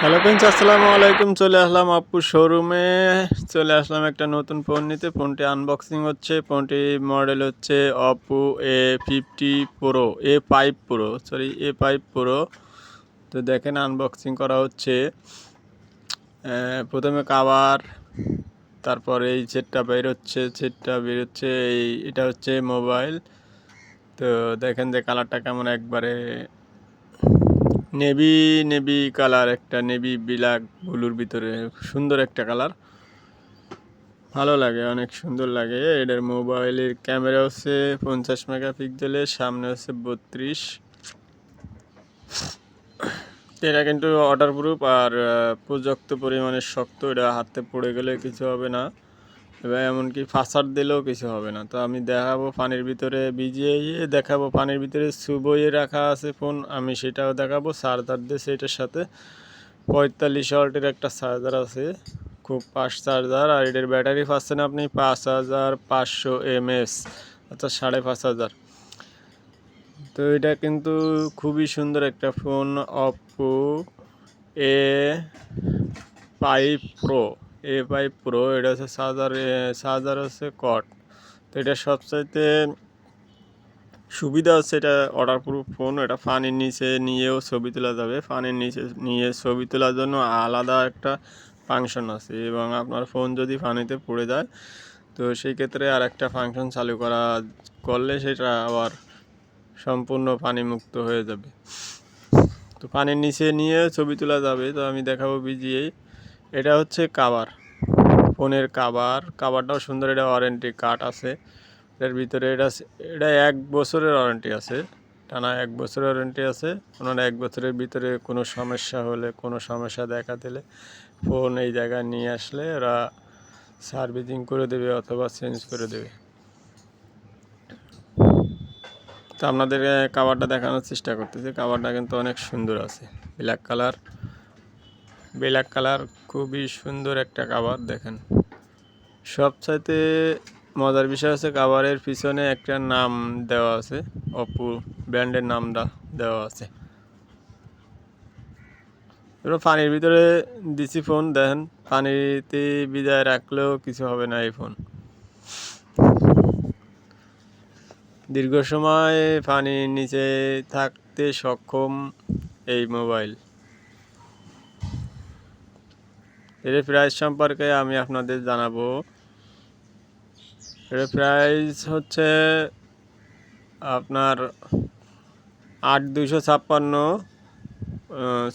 Hello friends, আসসালামু আলাইকুম। চলে আসলাম আপু শোরুমে চলে আসলাম একটা নতুন ফোন নিতে। ফোনটি আনবক্সিং হচ্ছে। ফোনটি মডেল হচ্ছে Oppo A fifty pro A five pro sorry A five pro তো দেখেন আনবক্সিং করা হচ্ছে। প্রথমে কাবার তারপর এই সেটটা বের হচ্ছে। সেটটা বের হচ্ছে এই, এটা হচ্ছে মোবাইল তো দেখেন যে কালারটা কেমন একবারে নেভি নেভি কালার একটা, নেভি ব্ল্যাক ব্লুর ভিতরে, সুন্দর একটা কালার। ভালো লাগে, অনেক সুন্দর লাগে। এটার মোবাইলের ক্যামেরা হচ্ছে পঞ্চাশ মেগাপিক্সেলের, সামনে হচ্ছে বত্রিশ। এটা কিন্তু ওয়াটার প্রুফ আর পর্যাপ্ত পরিমাণে শক্ত, এটা হাতে পড়ে গেলে কিছু হবে না। এবার এমনকি ফাঁসার দিলেও কিছু হবে না। তো আমি দেখাবো পানির ভিতরে, ভিজিয়ে ইয়ে দেখাবো পানির ভিতরে সুবইয়ে রাখা আছে ফোন। আমি সেটাও দেখাবো চার্জার দিয়ে সেটার সাথে পঁয়তাল্লিশ ওয়াল্টের একটা চার্জার আছে, খুব ফাস্ট চার্জার আর এটার ব্যাটারি পাচ্ছেন আপনি পাঁচ হাজার পাঁচশো এমএস, অর্থাৎ সাড়ে পাঁচ হাজার। তো এটা কিন্তু খুবই সুন্দর একটা phone Oppo A five pro A five pro এটা হচ্ছে চার্জার চার্জার হচ্ছে কট তো এটা সবচাইতে সুবিধা হচ্ছে এটা অর্ডার প্রুফ ফোন এটা পানির নিচে নিয়েও ছবি তোলা যাবে। পানির নিচে নিয়ে ছবি তোলার জন্য আলাদা একটা ফাংশন আছে এবং আপনার ফোন যদি পানিতে পড়ে যায়, তো সেই ক্ষেত্রে আর একটা ফাংশন চালু করা, করলে সেটা আবার সম্পূর্ণ পানিমুক্ত হয়ে যাবে। তো পানির নিচে নিয়ে ছবি তোলা যাবে। তো আমি দেখাবো বিজিএই এটা হচ্ছে কাভার ফোনের কাভার কাভারটাও সুন্দর, এটা ওয়ারেন্টি কার্ড আছে। এটার ভিতরে এটা এটা এক বছরের ওয়ারেন্টি আছে। টানা এক বছরের ওয়ারেন্টি আছে। ওনারা এক বছরের ভিতরে কোনো সমস্যা হলে, কোনো সমস্যা দেখা দিলে ফোন এই জায়গায় নিয়ে আসলে ওরা সার্ভিসিং করে দেবে অথবা চেঞ্জ করে দেবে। তো আপনাদের কাভারটা দেখানোর চেষ্টা করতেছি। কাভারটা কিন্তু অনেক সুন্দর আছে। ব্ল্যাক কালার ব্ল্যাক কালার খুবই সুন্দর একটা কাভার দেখেন। সবচাইতে মজার বিষয় হচ্ছে কাভারের পিছনে একটা নাম দেওয়া আছে, অপু ব্র্যান্ডের নামটা দেওয়া আছে। এবার পানির ভিতরে দিছি ফোন দেখেন, পানিতে বিদায় রাখলেও কিছু হবে না এই ফোন দীর্ঘ সময় পানির নিচে থাকতে সক্ষম এই মোবাইল এর সম্পর্কে আমি আপনাদের জানাব। এর প্রাইস হচ্ছে আপনার আট দুশো ছাপ্পান্ন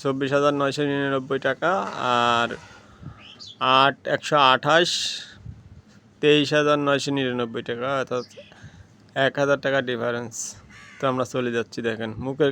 চব্বিশ হাজার নয়শো নিরানব্বই টাকা আর আট একশো আঠাশ, তেইশ হাজার নয়শো নিরানব্বই টাকা, অর্থাৎ এক হাজার টাকা ডিফারেন্স তো আমরা চলে যাচ্ছি দেখেন, মুখের